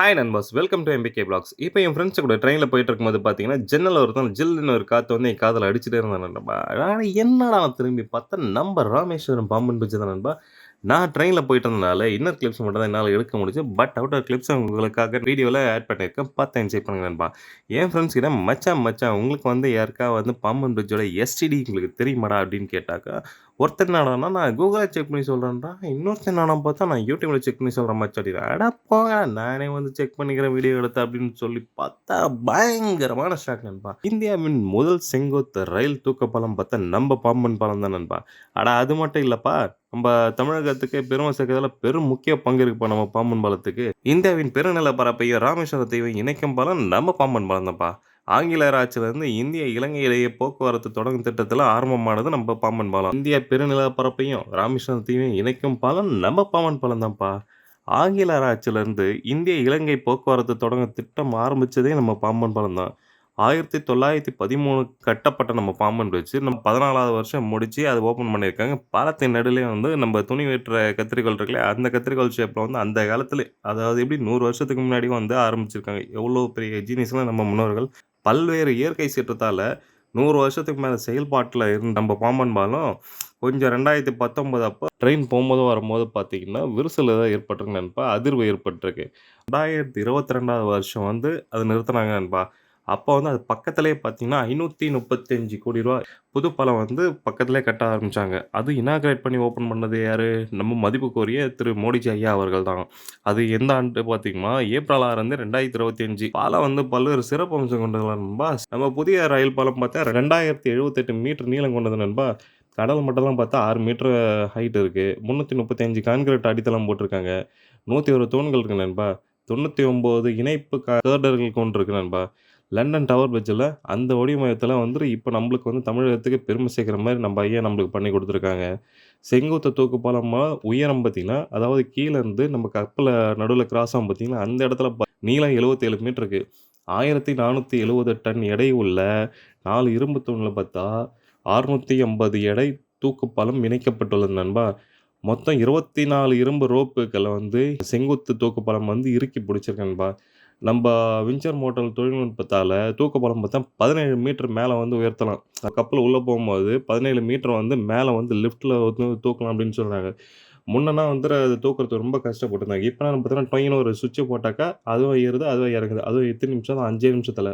Hi நண்பர்ஸ். Welcome to MBK blogs இப்போ என் ஃப்ரெண்ட்ஸ் கூட ட்ரெயினில் போயிட்டு இருக்கும்போது பார்த்தீங்கன்னா ஜன்னல் ஒருத்தன் ஜில்லுன்னு ஒரு காற்று வந்து என் காதில் அடிச்சுட்டே இருந்தான் நண்பா. ஆனால் என்னடா நான் திரும்பி பார்த்தா நம்ம ராமேஸ்வரம் பாம்பன் பிடிச்சி தான் நண்பா. நான் ட்ரெயினில் போயிட்டு இருந்தனால இன்னர் கிளிப்ஸ் மட்டும் தான் என்னால் எடுக்க முடிஞ்சு பட் அவுட்டர் கிளிப்ஸ் உங்களுக்காக வீடியோவில் ஆட் பண்ணியிருக்கேன். பார்த்து என்ஜாய் பண்ணுங்க நண்பா. என் ஃப்ரெண்ட்ஸ் கிட்ட மச்சான் மச்சான் உங்களுக்கு வந்து யாருக்கா வந்து பாம்பன் பிரிட்ஜோட எஸ்டிடி உங்களுக்கு தெரியுமாடா அப்படின்னு கேட்டாக்கா ஒருத்தர் என்னடானா நான் கூகுளில் செக் பண்ணி சொல்கிறேன்டா இன்னொருத்தர் என்னடா பார்த்தா நான் யூடியூப்பில் செக் பண்ணி சொல்கிறேன் மச்சாடி அடா போக நானே வந்து செக் பண்ணிக்கிறேன் வீடியோ எடுத்த அப்படின்னு சொல்லி பார்த்தா பயங்கரமான ஷாக் நண்பா. இந்தியாவின் முதல் செங்கோத்து ரயில் தூக்க பாலம் பார்த்தா நம்ம பாம்பன் பாலம் தான் நண்பா. அடா அது மட்டும் இல்லைப்பா. நம்ம தமிழகத்துக்கு பெருமை சேர்க்கறதுல பெரும் முக்கிய பங்கு இருக்குப்பா நம்ம பாம்பன் பாலத்துக்கு இந்தியாவின் பெருநில பரப்பையும் ராமேஸ்வரத்தையும் இணைக்கும் பாலம் நம்ம பாம்பன் பாலம் தான்ப்பா. ஆங்கிலேயர் ஆட்சியிலிருந்து இந்திய இலங்கை இடையே போக்குவரத்து தொடங்கும் திட்டத்தில் ஆரம்பமானது நம்ம பாம்பன் பாலம். இந்திய பெருநில பரப்பையும் ராமேஸ்வரத்தையும் இணைக்கும் பாலம் நம்ம பாம்பன் பாலம் தான்ப்பா. ஆங்கிலேயர் ஆட்சியிலிருந்து இந்திய இலங்கை போக்குவரத்து தொடங்க திட்டம் ஆரம்பித்ததே நம்ம பாம்பன் பாலம் தான். ஆயிரத்தி தொள்ளாயிரத்தி பதிமூணு கட்டப்பட்ட நம்ம பாம்பன் பிரிட்ஜ் நம்ம பதினாலாவது வருஷம் முடித்து அது ஓப்பன் பண்ணியிருக்காங்க. பாலத்தின் நடுலே வந்து நம்ம துணி வெட்டுற கத்திரிக்கோள் இருக்குல்ல அந்த கத்திரிக்கோள் ஷேப்பில் வந்து அந்த காலத்தில் அதாவது எப்படி நூறு வருஷத்துக்கு முன்னாடி வந்து ஆரம்பிச்சிருக்காங்க. எவ்வளோ பெரிய ஜீனியஸ்லாம் நம்ம முன்னோர்கள் பல்வேறு இயற்கை சீற்றத்தால் நூறு வருஷத்துக்கு மேலே செயல்பாட்டில் இருந்த நம்ம பாம்பன் பாலம் கொஞ்சம் ரெண்டாயிரத்தி பத்தொம்பது அப்போ ட்ரெயின் போகும்போது வரும்போது பார்த்தீங்கன்னா விரிசல் ஏதாவது ஏற்பட்டிருக்கு நண்பா அதிர்வு ஏற்பட்டிருக்கு. ரெண்டாயிரத்தி இருபத்தி ரெண்டாவது வருஷம் வந்து அது நிறுத்தினாங்க நண்பா. அப்போ வந்து அது பக்கத்துலேயே பார்த்தீங்கன்னா ஐநூற்றி முப்பத்தஞ்சு கோடி ரூபா புது பழம் வந்து பக்கத்துலேயே கட்ட ஆரம்பித்தாங்க அது இனாகிரேட் பண்ணி ஓப்பன் பண்ணது யார்? நம்ம மதிப்புக்குரிய திரு மோடிஜி ஐயா அவர்கள் தான். அது எந்த ஆண்டு பார்த்தீங்கன்னா ஏப்ரல் ஆறு ரெண்டாயிரத்தி இருபத்தி அஞ்சு பாலம் வந்து பல்வேறு சிறப்பு அம்சம் கொண்டது நண்பா. நம்ம புதிய ரயில் பாலம் பார்த்தா ரெண்டாயிரத்தி எழுபத்தெட்டு மீட்டர் நீளம் கொண்டது நண்பா. கடல் மட்டம்லாம் பார்த்தா ஆறு மீட்டர் ஹைட் இருக்குது முந்நூற்றி முப்பத்தஞ்சு கான்கிரீட் அடித்தளம் போட்டிருக்காங்க. நூற்றி ஒரு தூண்கள் இருக்கு நண்பா. தொண்ணூற்றி ஒம்பது இணைப்பு கேர்டர்கள் கொண்டு இருக்கு நண்பா. லண்டன் டவர் பிரிட்ஜில் அந்த ஒடிமயத்தில் வந்து இப்போ நம்மளுக்கு வந்து தமிழகத்துக்கு பெருமை சேர்க்குற மாதிரி நம்ம ஐயா நம்மளுக்கு பண்ணி கொடுத்துருக்காங்க. செங்குத்த தூக்கு பாலமாக உயரம் பார்த்திங்கன்னா அதாவது கீழேருந்து நம்ம கப்பில் நடுவில் கிராஸ் ஆகும் பார்த்திங்கன்னா அந்த இடத்துல ப- நீளம் எழுபத்தேழு மீட்டருக்கு ஆயிரத்தி நானூற்றி எழுபது டன் எடை உள்ள நாலு இரும்பு தூணில் பார்த்தா அறுநூற்றி ஐம்பது எடை தூக்கு பாலம் இணைக்கப்பட்டுள்ளது நண்பா. மொத்தம் இருபத்தி நாலு இரும்பு ரோப்புகளை வந்து செங்குத்து தூக்கு பாலம் வந்து இறுக்கி பிடிச்சிருக்கேன்பா நம்ம விஞ்சர் மோட்டல் தொழில்நுட்பத்தால் தூக்கப்பாலம் பார்த்தா பதினேழு மீட்டர் மேலே வந்து உயர்த்தலாம். கப்பல் உள்ளே போகும்போது பதினேழு மீட்டர் வந்து மேலே வந்து லிஃப்ட்டில் வந்து தூக்கலாம் அப்படின்னு சொல்கிறாங்க முன்னனா வந்துட்டு அது தூக்குறது ரொம்ப கஷ்டப்பட்டுருந்தாங்க. இப்போ நம்ம பார்த்தீங்கன்னா டொயின்னு ஒரு சுவிட்சு போட்டாக்கா அதுவும் ஏறுது அதுவும் இறங்குது. அதுவும் எத்தனை நிமிஷம் தான் அஞ்சே நிமிஷத்தில்.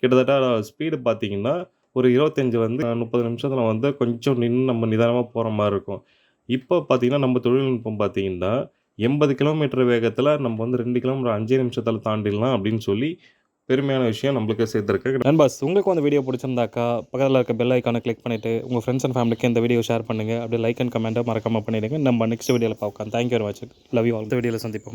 கிட்டத்தட்ட ஸ்பீடு பார்த்தீங்கன்னா ஒரு இருபத்தஞ்சி வந்து முப்பது நிமிஷத்தில் வந்து கொஞ்சம் நின்று நம்ம நிதானமாக போகிற மாதிரி இருக்கும். இப்போ பார்த்தீங்கன்னா நம்ம தொழில்நுட்பம் பார்த்தீங்கன்னா எண்பது கிலோமீட்டர் வேகத்தில் நம்ம வந்து ரெண்டு கிலோமீட்டர் அஞ்சே நிமிஷத்தில் தாண்டிடலாம் அப்படின்னு சொல்லி பெருமையான விஷயம் நம்மளுக்கு சேர்த்துருக்கு. நண்பாஸ் உங்களுக்கு அந்த வீடியோ பிடிச்சிருந்தாக்கா பக்கத்தில் இருக்க பெல் ஐக்கானை கிளிக் பண்ணிவிட்டு உங்கள் ஃப்ரெண்ட்ஸ் அண்ட் ஃபேமிலிக்கு இந்த வீடியோ ஷேர் பண்ணுங்கள் அப்படியே லைக் அண்ட் கமெண்ட்டை மறக்காமல் பண்ணிடுங்க. நம்ம நெக்ஸ்ட் வீடியோவில் பார்க்கலாம். Thank you very much love you all வீடியோவில் சந்திப்போம்.